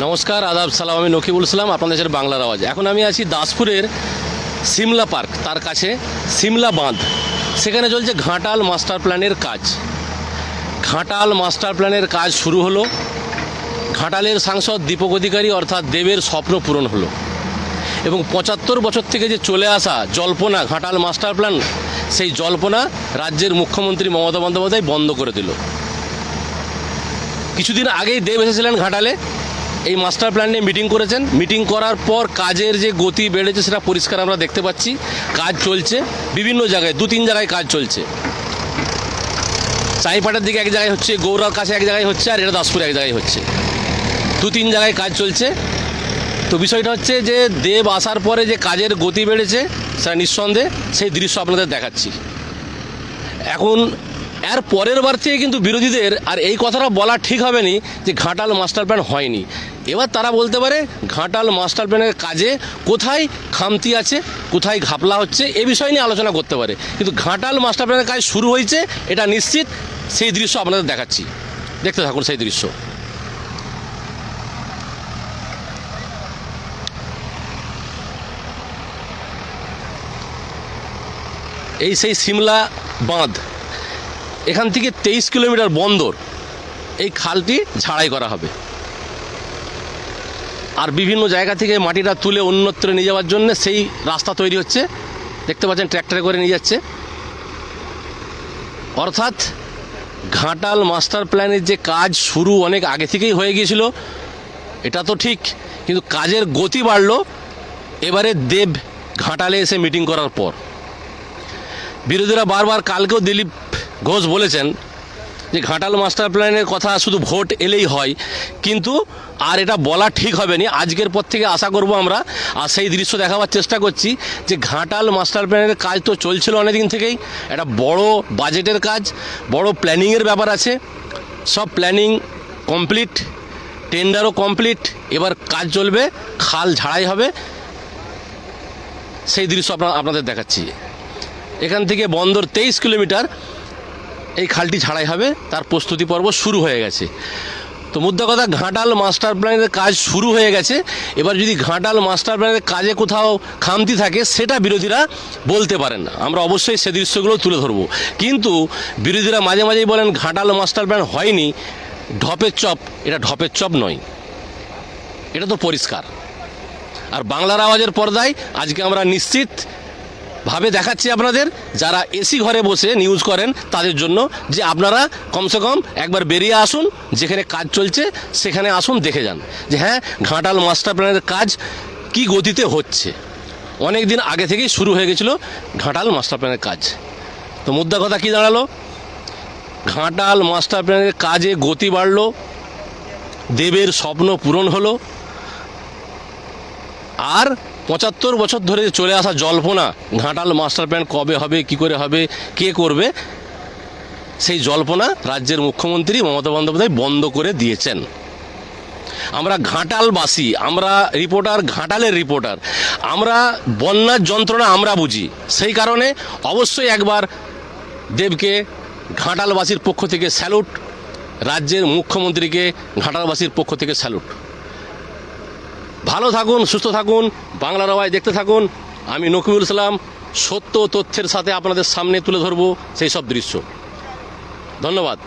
নমস্কার, আদাব, সালাম, আমি নকিবুল ইসলাম, আপনাদের বাংলার আওয়াজ। এখন আমি আছি দাসপুরের সিমলা পার্ক, তার কাছে, সিমলা বাঁধ। সেখানে চলছে ঘাটাল মাস্টার প্ল্যানের কাজ। ঘাটাল মাস্টার প্ল্যানের কাজ শুরু হলো। ঘাটালের সাংসদ দীপক অধিকারী, অর্থাৎ দেবের স্বপ্ন পূরণ হলো। এবং পঁচাত্তর বছর থেকে যে চলে আসা জল্পনা, ঘাটাল মাস্টার প্ল্যান, সেই জল্পনা রাজ্যের মুখ্যমন্ত্রী মমতা বন্দ্যোপাধ্যায় বন্ধ করে দিল। কিছুদিন আগেই দেব এসেছিলেন ঘাটালে। এই মাস্টার প্ল্যান নিয়ে মিটিং করেছেন। মিটিং করার পর কাজের যে গতি বেড়েছে সেটা পরিষ্কার আমরা দেখতে পাচ্ছি। কাজ চলছে, বিভিন্ন জায়গায়, দু তিন জায়গায় কাজ চলছে। চাইপাটার দিকে এক জায়গায় হচ্ছে গৌড়ার কাছে এক জায়গায় হচ্ছে, আর এটা দাসপুরে এক জায়গায় হচ্ছে। দু তিন জায়গায় কাজ চলছে। তো বিষয়টা হচ্ছে যে, দেব আসার পরে যে কাজের গতি বেড়েছে, সেটা নিঃসন্দেহে সেই দৃশ্য আপনাদের দেখাচ্ছি। এখন এর পরের বার থেকে কিন্তু বিরোধীদের আর এই কথাটা বলা ঠিক হবে নি যে ঘাটাল মাস্টার প্ল্যান হয়নি। এবার তারা বলতে পারে ঘাটাল মাস্টার প্ল্যানের কাজে কোথায় খামতি আছে, কোথায় ঘাপলা হচ্ছে, এ বিষয় নিয়ে আলোচনা করতে পারে। কিন্তু ঘাটাল মাস্টার প্ল্যানের কাজ শুরু হয়েছে, এটা নিশ্চিত। সেই দৃশ্য আপনাদের দেখাচ্ছি। দেখতে থাকুন সেই দৃশ্য। এই সেই সিমলা বাঁধ। এখান থেকে তেইশ কিলোমিটার বন্দর। এই খালটি ঝাড়াই করা হবে। আর বিভিন্ন জায়গা থেকে মাটিটা তুলে অন্যত্র নিয়ে যাওয়ার জন্য সেই রাস্তা তৈরি হচ্ছে। দেখতে পাচ্ছেন, ট্র্যাক্টরে করে নিয়ে যাচ্ছে। অর্থাৎ ঘাটাল মাস্টার প্ল্যানের যে কাজ শুরু অনেক আগে থেকেই হয়ে গিয়েছিল, এটা তো ঠিক, কিন্তু কাজের গতি বাড়লো। এবারে দেব ঘাটালে এসে মিটিং করার পর। বিরোধীরা বারবার কালকেও দিলীপ ঘোষ বলেছেন যে ঘাটাল মাস্টার প্ল্যানের কথা শুধু ভোট এলেই হয়, কিন্তু আর এটা বলা ঠিক হবে না আজকের পর থেকে আশা করব আমরা, আর সেই দৃশ্য দেখাবার চেষ্টা করছি যে ঘাটাল মাস্টার প্ল্যানের কাজ তো চলছিল অনেকদিন থেকেই, একটা বড় বাজেটের কাজ, বড় প্ল্যানিংয়ের ব্যাপার আছে। সব প্ল্যানিং কমপ্লিট, টেন্ডারও কমপ্লিট, এবার কাজ চলবে, খাল ঝাড়াই হবে। সেই দৃশ্য আপনাদের দেখাচ্ছি। এখান থেকে বন্দর তেইশ কিলোমিটার এই খালটি ছাড়াই হবে, তার প্রস্তুতি পর্ব শুরু হয়ে গেছে। তো মুদ্রা কথা, ঘাটাল মাস্টার প্ল্যানের কাজ শুরু হয়ে গেছে। এবার যদি ঘাটাল মাস্টার প্ল্যানের কাজে কোথাও খামতি থাকে, সেটা বিরোধীরা বলতে পারেন আমরা অবশ্যই সে দৃশ্যগুলো তুলে ধরবো। কিন্তু বিরোধীরা মাঝে মাঝেই বলেন, ঘাটাল মাস্টার প্ল্যান হয়নি, ঢপের চপ, এটা ঢপের চপ নয়। এটা তো পরিষ্কার। আর বাংলার আওয়াজের পর্দায় আজকে আমরা নিশ্চিত ভাবে দেখাচ্ছি আপনাদের, যারা এসি ঘরে বসে নিউজ করেন, তাদের জন্য যে আপনারা কমসে কম একবার বেরিয়ে আসুন, যেখানে কাজ চলছে, সেখানে আসুন, দেখে যান যে হ্যাঁ ঘাটাল মাস্টার প্ল্যানের কাজ কি গতিতে হচ্ছে। অনেক দিন আগে থেকেই শুরু হয়ে গেছিল ঘাটাল মাস্টার প্ল্যানের কাজ। তো মুদ্রা কথা কী দাঁড়াল? ঘাটাল মাস্টার প্ল্যানের কাজে গতি বাড়লো, দেবের স্বপ্ন পূরণ হলো, আর পঁচাত্তর বছর ধরে চলে আসা জল্পনা, ঘাটাল মাস্টার প্ল্যান কবে হবে, কি করে হবে, কে করবে, সেই জল্পনা রাজ্যের মুখ্যমন্ত্রী মমতা বন্দ্যোপাধ্যায় বন্ধ করে দিয়েছেন। আমরা ঘাটালবাসী, আমরা রিপোর্টার ঘাটালের রিপোর্টার আমরা বন্যার যন্ত্রণা আমরা বুঝি। সেই কারণে অবশ্যই একবার দেবকে ঘাটালবাসীর পক্ষ থেকে স্যালুট রাজ্যের মুখ্যমন্ত্রীকে ঘাটালবাসীর পক্ষ থেকে স্যালুট ভালো থাকুন, সুস্থ থাকুন, বাংলার আওয়াজ দেখতে থাকুন। আমি নকিবুল ইসলাম, সত্য তথ্যের সাথে আপনাদের সামনে তুলে ধরবো সেই সব দৃশ্য। ধন্যবাদ।